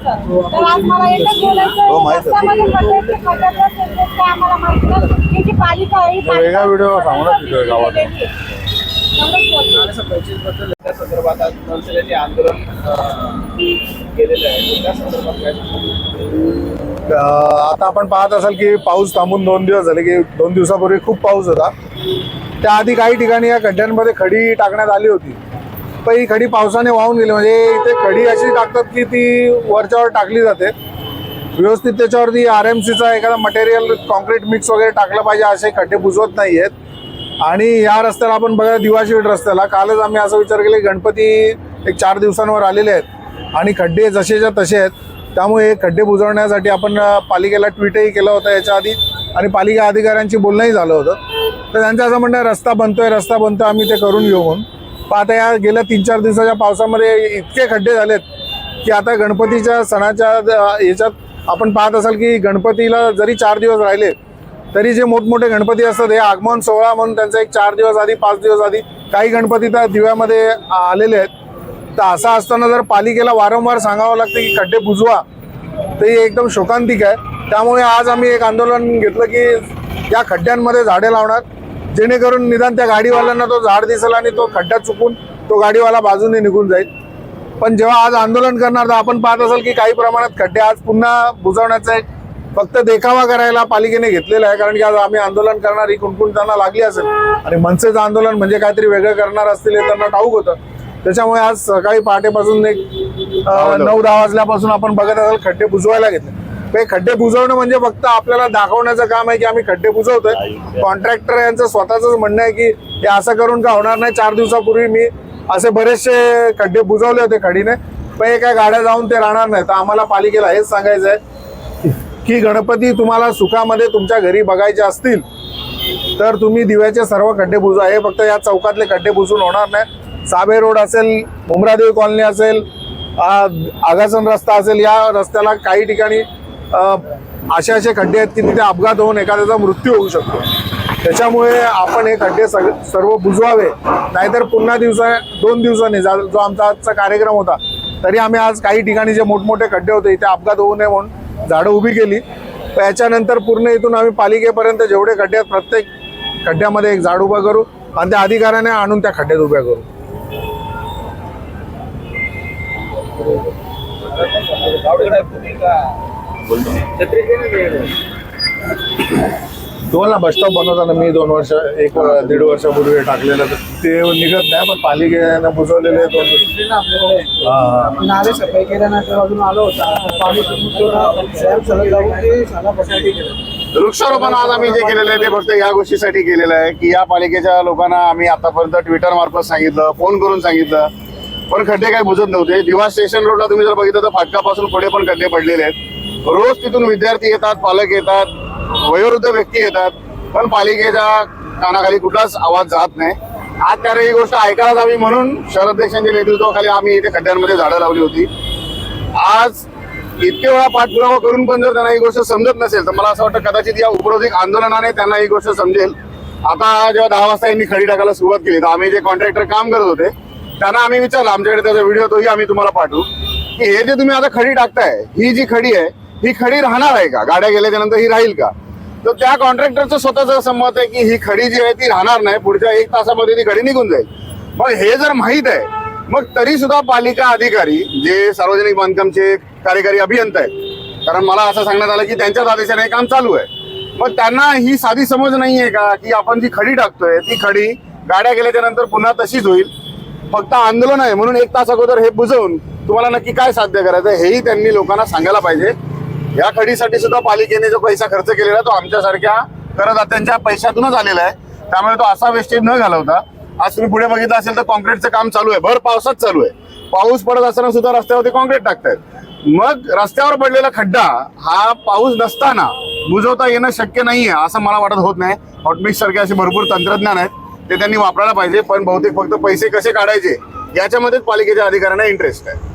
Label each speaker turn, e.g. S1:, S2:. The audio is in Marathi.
S1: सर तर आज मला एकच बोलायचं
S2: हो,
S1: आहे, आम्हाला माहिती नाही. ही जी पालिका ही
S2: वेगळा व्हिडिओ सांगू ना तिथे गावात.
S1: केलेली आहे. एवढंच बोलतो.
S3: त्या संदर्भात आज मनसेने आंदोलन अं, केलेलं आहे त्या संदर्भात काय सांगाल?
S2: अं, आता आपण पाहत असाल की पाऊस थांबून दोन दिवस झाले की दोन दिवसापूर्वी खूप पाऊस होता त्याआधी काही ठिकाणी या खड्ड्यांमध्ये खडी टाकण्यात आली होती तर ही खडी पावसाने वाहून गेली. म्हणजे इथे खडी अशी टाकतात की ती वरच्यावर टाकली जाते. व्यवस्थित त्याच्यावरती आर एम सीचा एखादा मटेरियल कॉन्क्रीट मिक्स वगैरे टाकलं पाहिजे असे खड्डे बुजवत नाही आहेत आणि या रस्त्याला आपण बघा दिवाशीट रस्त्याला. कालच आम्ही असा विचार केला गणपती एक चार दिवसांवर आलेले आहेत. आणि खड्डे जसेच्या तसे आहेत. त्यामुळे हे खड्डे बुजवण्यासाठी आपण पालिकेला ट्विटही केलं होतं याच्या आधी. आणि पालिका अधिकाऱ्यांची बोलणंही झालं होतं. तर त्यांचं असं म्हणणं आहे, रस्ता बनतोय रस्ता बनतोय आम्ही ते करून घेऊ म्हणून. आता या गेल्या तीन चार दिवसाच्या पावसामध्ये इतके खड्डे झालेत की आता गणपतीच्या सणाच्या याच्यात आपण पाहत असाल की गणपतीला जरी चार दिवस राहिले तरी जे मोठमोठे गणपती असतात हे आगमन सोहळा म्हणून त्यांचा एक चार दिवस आधी पाच दिवस आधी काही गणपती त्या दिव्यामध्ये आलेले आहेत. तर असं असताना जर पालिकेला वारंवार सांगावं लागतं की खड्डे बुजवा तर हे एकदम शोकांतिक आहे. त्यामुळे आज आम्ही एक आंदोलन घेतलं की या खड्ड्यांमध्ये झाडे लावणार. जेणेकरून निदान त्या गाडीवाल्यांना तो झाड दिसेल आणि तो खड्डा चुकून तो गाडीवाला बाजूने निघून जाईल. पण जेव्हा आज आंदोलन करणार तर आपण पाहत असाल की काही प्रमाणात खड्डे आज पुन्हा बुजवण्याचा एक फक्त देखावा करायला पालिकेने घेतलेला आहे कारण की आज आम्ही आंदोलन करणार ही कुणकुण त्यांना लागली असेल. आणि मनसेचं आंदोलन म्हणजे काहीतरी वेगळं करणार असतील हे त्यांना ठाऊक होतं. त्याच्यामुळे आज सकाळी पहाटेपासून एक नऊ दहा वाजल्यापासून आपण बघत असाल खड्डे बुजवायला घेतले. हे खड्डे बुजवणं म्हणजे फक्त आपल्याला दाखवण्याचं काम आहे की आम्ही खड्डे बुजवतोय. कॉन्ट्रॅक्टर यांचं स्वतःच म्हणणं आहे की हे असं करून का होणार नाही? चार दिवसापूर्वी मी असे बरेचसे खड्डे बुजवले होते खडीने. पण हे काय गाड्या जाऊन ते राहणार नाही तर आम्हाला पालिकेला हेच सांगायचं आहे की गणपती तुम्हाला सुखामध्ये तुमच्या घरी बघायचे असतील तर तुम्ही दिव्याचे सर्व खड्डे बुजवा. हे फक्त या चौकातले खड्डे बुजून होणार नाही. साबे रोड असेल उमरादेवी कॉलनी असेल आगासन रस्ता असेल या रस्त्याला काही ठिकाणी असे असे खड्डे आहेत की तिथे अपघात होऊन एखाद्याचा मृत्यू होऊ शकतो. त्याच्यामुळे आपण हे खड्डे सग सर्व बुजवावे. नाहीतर पुन्हा दिवसा दोन दिवसांनी जा- जो आमचा आजचा कार्यक्रम होता तरी आम्ही आज काही ठिकाणी जे मोठमोठे खड्डे होते इथे अपघात होऊ नये म्हणून झाडं उभी केली. याच्यानंतर पूर्ण इथून आम्ही पालिकेपर्यंत जेवढे खड्डे आहेत प्रत्येक खड्ड्यामध्ये एक झाड उभं करू आणि त्या अधिकाऱ्याने आणून त्या खड्ड्यात उभ्या करू.
S3: का
S2: तुम्हाला बस स्टॉप बनवताना मी दोन वर्ष एक दीड वर्षापूर्वी टाकलेलं तर ते निघत नाही पण पालिकेनं बुजवलेले
S4: वृक्षारोपण आज आम्ही जे केलेलं आहे ते फक्त या गोष्टीसाठी केलेलं आहे की या पालिकेच्या लोकांना आम्ही आतापर्यंत ट्विटर मार्फत सांगितलं फोन करून सांगितलं. पण खड्डे काही बुजत नव्हते. दिवा स्टेशन रोडला तुम्ही जर बघितलं तर फाटकापासून पुढे पण खड्डे पडलेले आहेत. रोज तिथून विद्यार्थी येतात पालक येतात वयोवृद्ध व्यक्ती येतात पण पालिकेच्या कानाखाली कुठलाच आवाज जात नाही. आज त्याला ही गोष्ट ऐकायला जावी म्हणून शहराध्यक्षांच्या नेतृत्वाखाली आम्ही इथे खड्ड्यांमध्ये झाडं लावली होती. आज इतके वेळा पाठपुरावा करून पण जर त्यांना ही गोष्ट समजत नसेल तर मला असं वाटतं कदाचित या उपरोधिक आंदोलनाने त्यांना ही गोष्ट समजेल. आता जेव्हा दहा वाजता यांनी खडी टाकायला सुरुवात केली तर आम्ही जे कॉन्ट्रॅक्टर काम करत होते त्यांना आम्ही विचारलं आमच्याकडे त्याचा व्हिडिओ तोही आम्ही तुम्हाला पाठवू की हे जे तुम्ही आता खडी टाकताय ही जी खडी आहे ही खडी राहणार आहे का? गाड्या गेल्याच्यानंतर ही राहील का? तर त्या कॉन्ट्रॅक्टरचं स्वतःचं असं मत आहे की ही खडी जी आहे ती राहणार नाही. पुढच्या एक तासामध्ये ती खडी निघून जाईल. मग हे जर माहीत आहे मग तरी सुद्धा पालिका अधिकारी जे सार्वजनिक बांधकामचे कार्यकारी अभियंता आहेत कारण मला असं सांगण्यात आलं की त्यांच्याच आदेशाने हे काम चालू आहे. मग त्यांना ही साधी समज नाहीये का की आपण जी खडी टाकतोय ती खडी गाड्या गेल्याच्यानंतर पुन्हा तशीच होईल? फक्त आंदोलन आहे म्हणून एक तास अगोदर हे बुजवून तुम्हाला नक्की काय साध्य करायचं हेही त्यांनी लोकांना सांगायला पाहिजे. या खडीसाठी सुद्धा पालिकेने जो पैसा खर्च केलेला तो आमच्यासारख्या करदात्यांच्या पैशातूनच आलेला आहे. त्यामुळे तो असा वेस्टेज न घालवता आज तुम्ही पुढे बघितलं असेल तर कॉन्क्रीटचं काम चालू आहे. भर पावसात चालू आहे. पाऊस पडत असताना सुद्धा रस्त्यावरती कॉन्क्रीट टाकतायत. मग रस्त्यावर पडलेला खड्डा हा पाऊस नसताना बुजवता येणं शक्य नाहीये असं मला वाटत होत नाही. हॉटमिक्स सारखे असे भरपूर तंत्रज्ञान आहेत ते त्यांनी वापरायला पाहिजे पण बहुतेक फक्त पैसे कसे काढायचे याच्यामध्येच पालिकेच्या अधिकाऱ्यांना इंटरेस्ट आहे.